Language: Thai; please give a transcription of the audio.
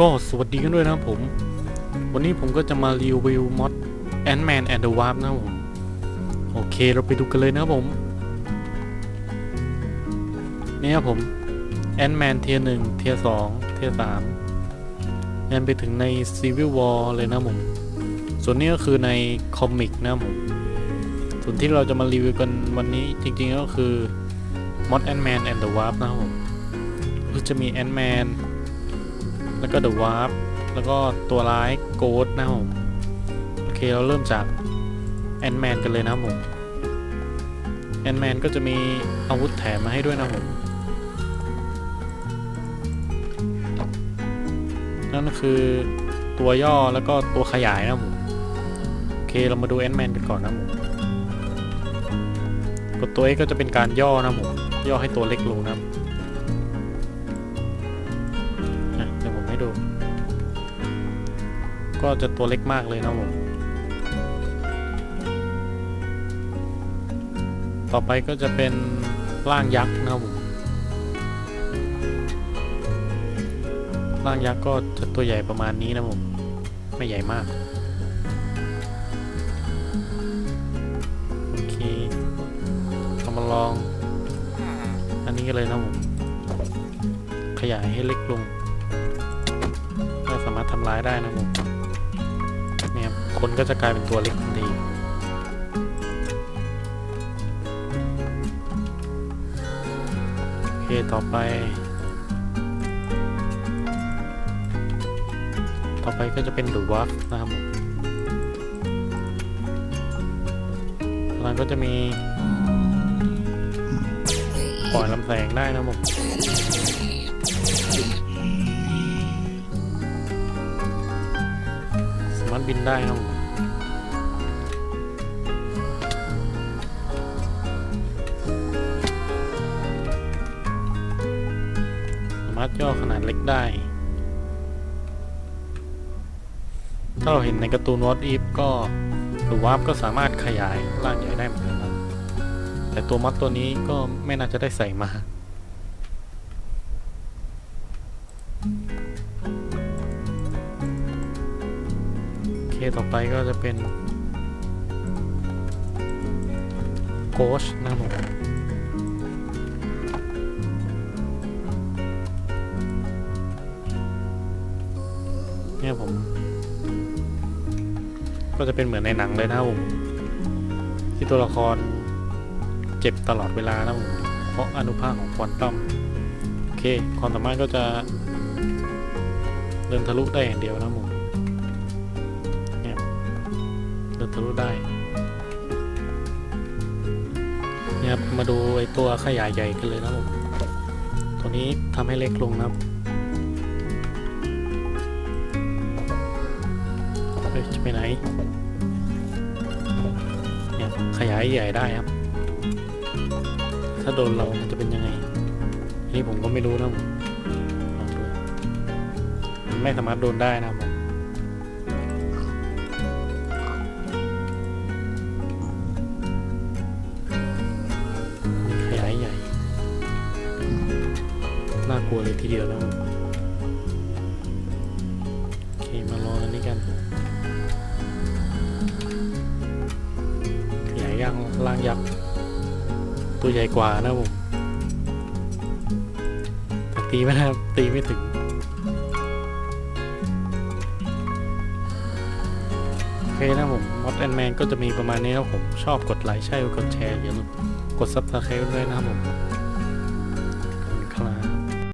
ก็สวัสดีกันด้วยนะครับผม วันนี้ผมก็จะมารีวิวมอด Ant-Man and the Wasp นะครับผม โอเคเราไปดูกันเลยนะครับผม นี่ครับผม Ant-Man เทียหนึ่งเทียสองเทียสามยันไปถึงใน Civil War เลยนะผม ส่วนนี้ก็คือในคอมิกนะผม ส่วนที่เราจะมารีวิวกันวันนี้จริงๆก็คือมอด Ant-Man and the Wasp นะครับผมก็จะมี Ant-Man แแล้วก็ The Warp แล้วก็ตัวร้าย Ghost นะผมโอเคเราเริ่มจาก Ant-Man กันเลยนะผม Ant-Man ก็จะมีอาวุธแถมมาให้ด้วยนะผมนั่นก็คือตัวย่อแล้วก็ตัวขยายนะผมโอเคเรามาดู Ant-Man กันก่อนนะผมกดตัว X ก็จะเป็นการย่อนะผมย่อให้ตัวเล็กลงนะครับอะ ก็จะตัวเล็กมากเลยนะผม ต่อไปก็จะเป็นร่างยักษ์นะผมร่างยักษ์ก็จะตัวใหญ่ประมาณนี้นะผม ไม่ใหญ่มากโอเคเรามาลอง อันนี้เลยนะผม ขยายให้เล็กลงก็สามารถทำร้ายได้นะผม คนก็จะกลายเป็นตัวเล็กทันทีโอเคต่อไป ต่อไปก็จะเป็นดูวัฟนะครับแล้วก็จะมี ปล่อยลำแสงได้นะผมามบินได้นะผมสามารถย่อขนาดเล็กได้ ถ้าเราเห็นในการ์ตูนวอตอีฟก็หรือวาร์ปก็สามารถขยายร่างใหญ่ได้เหมือนกันแต่ตัวมัดตัวนี้ก็ไม่น่าจะได้ใส่มา ต่อไปก็จะเป็นโคชนะครับผมเนี่ยผม ก็จะเป็นเหมือนในหนังเลยนะครับผม ที่ตัวละครเจ็บตลอดเวลานะผมเพราะอนุภาคของควอนตัมโอเค ความสามารถก็จะเดินทะลุได้อย่างเดียวนะผม ดินทะลุได้เนี่ยครับมาดูไอตัวขยายใหญ่กันเลยนะผมตัวนี้ทำให้เล็กลงนะครับเฮ้ยจะไปไหนเนี่ยขยายใหญ่ได้ครับ ถ้าโดนเรามันจะเป็นยังไงอันนี้ผมก็ไม่รู้นะผมลองดูไม่สามารถโดนได้นะผม น่ากลัวเลยทีเดียวนะผมโอเคมารออันนี้กันขยายย่างล่างยักษ์ตัวใหญ่กว่านะผมแต่ตีไม่ได้ครับตีไม่ถึงโอเคนะผมมอดแอนแมนก็จะมีประมาณนี้นะผมชอบกดไลค์ใช่กดแชร์อย่าลืมกดซับสไครต์ด้วยนะครับผม